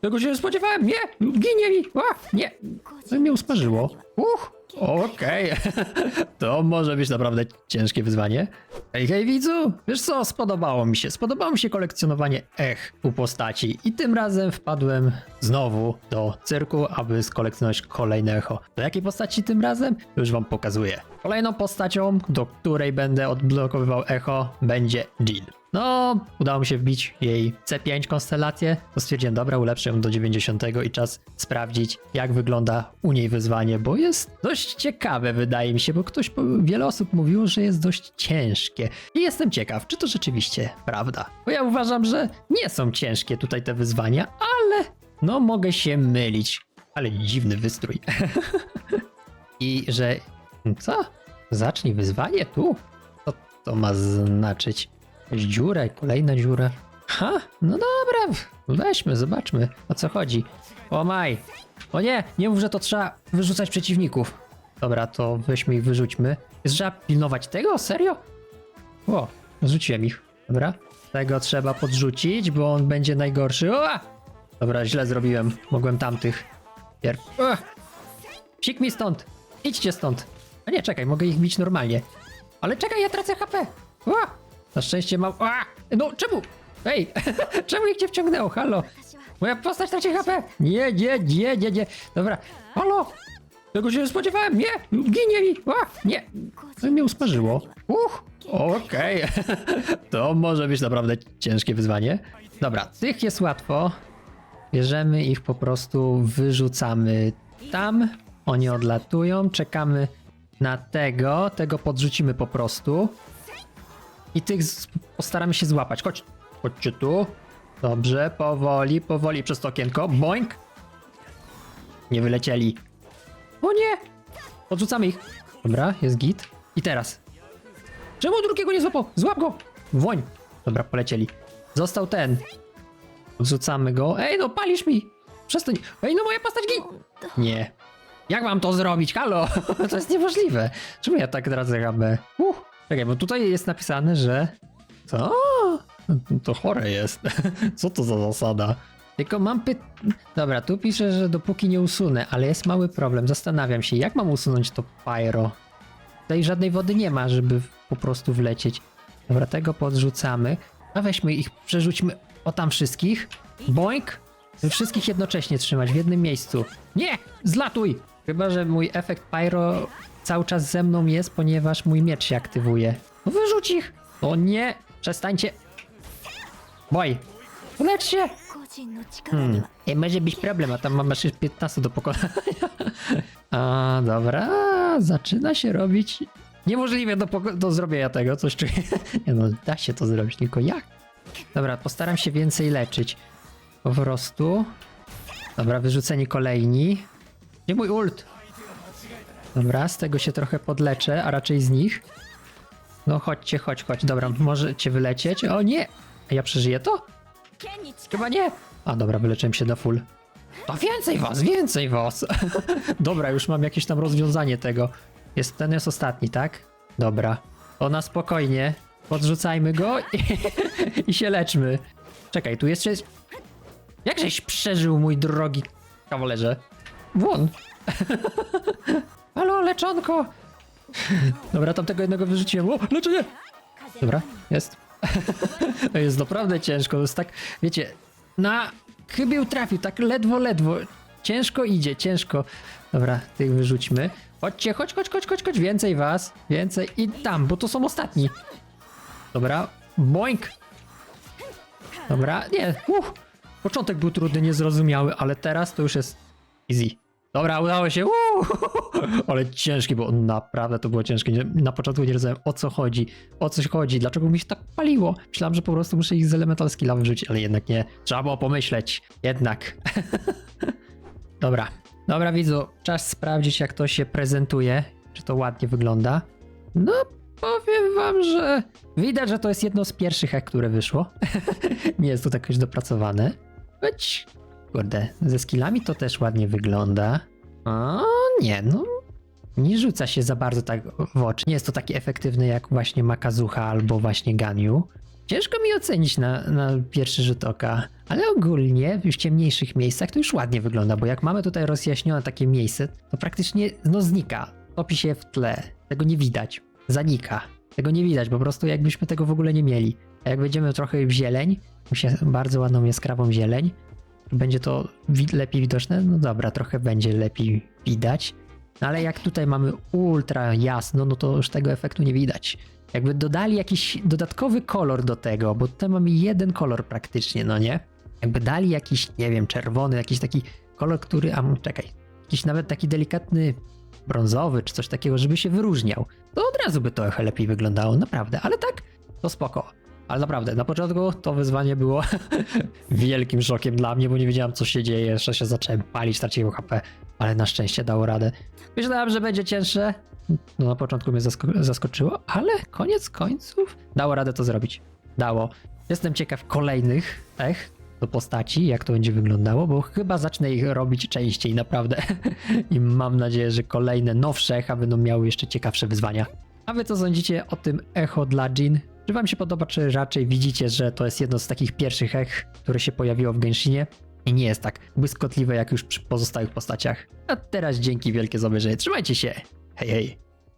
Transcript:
Tego się spodziewałem, nie! Ginie mi! A, nie! To mnie usmażyło. Uch! Okej, to może być naprawdę ciężkie wyzwanie. Hej, hej widzu, wiesz co, spodobało mi się, spodobało mi się kolekcjonowanie ech u postaci i tym razem wpadłem znowu do cyrku, aby skolekcjonować kolejne echo. Do jakiej postaci tym razem? Już wam pokazuję. Kolejną postacią, do której będę odblokowywał echo, będzie Jill. No, udało mi się wbić jej C5 konstelację, to stwierdziłem, dobra, ulepszę ją do 90 i czas sprawdzić, jak wygląda u niej wyzwanie, bo jest dość ciekawe, wydaje mi się, bo ktoś, wiele osób mówiło, że jest dość ciężkie. I jestem ciekaw, czy to rzeczywiście prawda. Bo ja uważam, że nie są ciężkie tutaj te wyzwania, ale no mogę się mylić. Ale dziwny wystrój. I że... Co? Zacznij wyzwanie tu? Co to ma znaczyć? Dziura, kolejna dziura. Ha, no dobra, weźmy, zobaczmy o co chodzi. O maj. O nie, nie mów, że to trzeba wyrzucać przeciwników. Dobra, to weźmy ich, wyrzućmy. Trzeba pilnować tego? Serio? O, rzuciłem ich. Dobra. Tego trzeba podrzucić, bo on będzie najgorszy. O! Dobra, źle zrobiłem. Mogłem tamtych. Pier... O! Psik mi stąd! Idźcie stąd! A nie, czekaj, mogę ich bić normalnie. Ale czekaj, ja tracę HP! O! Na szczęście mam... A! No, czemu? Ej, czemu ich nie wciągnęło? Halo? Moja postać traci HP! Nie, nie, nie, nie, nie. Dobra, halo? Tego się nie spodziewałem, nie! Ginie mi! A, nie! To mnie usmażyło. Uch, okej. to może być naprawdę ciężkie wyzwanie. Dobra, tych jest łatwo. Bierzemy ich po prostu, wyrzucamy tam. Oni odlatują, czekamy na tego. Tego podrzucimy po prostu. I tych postaramy się złapać. Chodź, chodźcie tu. Dobrze, powoli, powoli przez to okienko. Boink! Nie wylecieli. O nie! Odrzucamy ich. Dobra, jest git. I teraz. Czemu drugiego nie złapał? Złap go! Woń. Dobra, polecieli. Został ten. Odrzucamy go. Ej, no palisz mi! Przestań. Ej, no moja postać gin... Nie. Jak mam to zrobić? Halo! To jest niemożliwe. Czemu ja tak tracę HP? Uh. Czekaj, bo tutaj jest napisane, że... Co? To chore jest. Co to za zasada? Tylko mam py... Dobra, tu pisze, że dopóki nie usunę, ale jest mały problem. Zastanawiam się, jak mam usunąć to pyro? Tutaj żadnej wody nie ma, żeby po prostu wlecieć. Dobra, tego podrzucamy. A weźmy ich, przerzućmy o tam wszystkich. Boink! Wszystkich jednocześnie trzymać w jednym miejscu. Nie! Zlatuj! Chyba, że mój efekt pyro cały czas ze mną jest, ponieważ mój miecz się aktywuje. No wyrzuć ich! O nie! Przestańcie! Boj! Ulecz się! Hmm. I może być problem, a tam mam jeszcze 15 do pokonania. a dobra, zaczyna się robić niemożliwe do, do zrobienia tego, coś czuję. Nie no, da się to zrobić, tylko jak? Dobra, postaram się więcej leczyć. Po prostu. Dobra, wyrzuceni kolejni. Nie mój ult! Dobra, z tego się trochę podleczę, a raczej z nich. No chodźcie, chodź, chodź. Dobra, możecie wylecieć. O nie! A ja przeżyję to? Chyba nie. A dobra, wyleczyłem się na full. A więcej was, więcej was! dobra, już mam jakieś tam rozwiązanie tego. Jest, ten jest ostatni, tak? Dobra. Ona spokojnie. Podrzucajmy go i, i się leczmy. Czekaj, tu jeszcze jest... Jakżeś przeżył, mój drogi kawalerze? Błon. Halo, leczonko. Dobra, tamtego jednego wyrzuciłem. O, leczenie! Dobra, jest. jest naprawdę ciężko. Jest tak, wiecie, na chybił trafił, tak ledwo, ledwo. Ciężko idzie, ciężko. Dobra, tych wyrzućmy. Chodźcie, chodź, chodź, chodź, chodź, chodź. Więcej was, więcej i tam, bo to są ostatni. Dobra, boink. Dobra, nie, uff. Początek był trudny, niezrozumiały, ale teraz to już jest easy. Dobra, udało się. ale ciężki, bo naprawdę to było ciężkie. Na początku nie rozumiałem o co chodzi, o coś chodzi, dlaczego mi się tak paliło. Myślałem, że po prostu muszę ich z elemental skilla wyrzucić, ale jednak nie. Trzeba było pomyśleć. Jednak. Dobra. Dobra, widzu, czas sprawdzić, jak to się prezentuje. Czy to ładnie wygląda. No, powiem wam, że widać, że to jest jedno z pierwszych, jak które wyszło. nie jest to tak jakoś dopracowane. Choć, kurde, ze skillami to też ładnie wygląda. O, nie, no. Nie rzuca się za bardzo tak w oczy. Nie jest to taki efektywny jak właśnie Makazucha albo właśnie Ganyu. Ciężko mi ocenić na, na pierwszy rzut oka, Ale ogólnie w ciemniejszych miejscach to już ładnie wygląda, bo jak mamy tutaj rozjaśnione takie miejsce, to praktycznie no znika. Topi się w tle. Tego nie widać. Zanika. Tego nie widać, po prostu jakbyśmy tego w ogóle nie mieli. A jak wejdziemy trochę w zieleń, bardzo ładną jaskrawą zieleń, będzie to lepiej widoczne? No dobra, trochę będzie lepiej widać. No ale jak tutaj mamy ultra jasno, no to już tego efektu nie widać. Jakby dodali jakiś dodatkowy kolor do tego, bo tutaj mamy jeden kolor praktycznie, no nie? Jakby dali jakiś, nie wiem, czerwony, jakiś taki kolor, który, a czekaj, jakiś nawet taki delikatny brązowy czy coś takiego, żeby się wyróżniał, to od razu by to lepiej wyglądało, naprawdę, ale tak, to spoko. Ale naprawdę, na początku to wyzwanie było wielkim szokiem dla mnie, bo nie wiedziałem co się dzieje, jeszcze się zacząłem palić, straciłem HP, ale na szczęście dało radę. Myślałem, że będzie cięższe, no na początku mnie zasko- zaskoczyło, ale koniec końców dało radę to zrobić. Dało. Jestem ciekaw kolejnych tech do postaci, jak to będzie wyglądało, bo chyba zacznę ich robić częściej, naprawdę. I mam nadzieję, że kolejne nowsze echa będą miały jeszcze ciekawsze wyzwania. A wy co sądzicie o tym echo dla Jin? Czy wam się podoba, czy raczej widzicie, że to jest jedno z takich pierwszych ech, które się pojawiło w Genshinie? I nie jest tak błyskotliwe jak już przy pozostałych postaciach. A teraz dzięki wielkie za obejrzenie. Trzymajcie się. Hej, hej.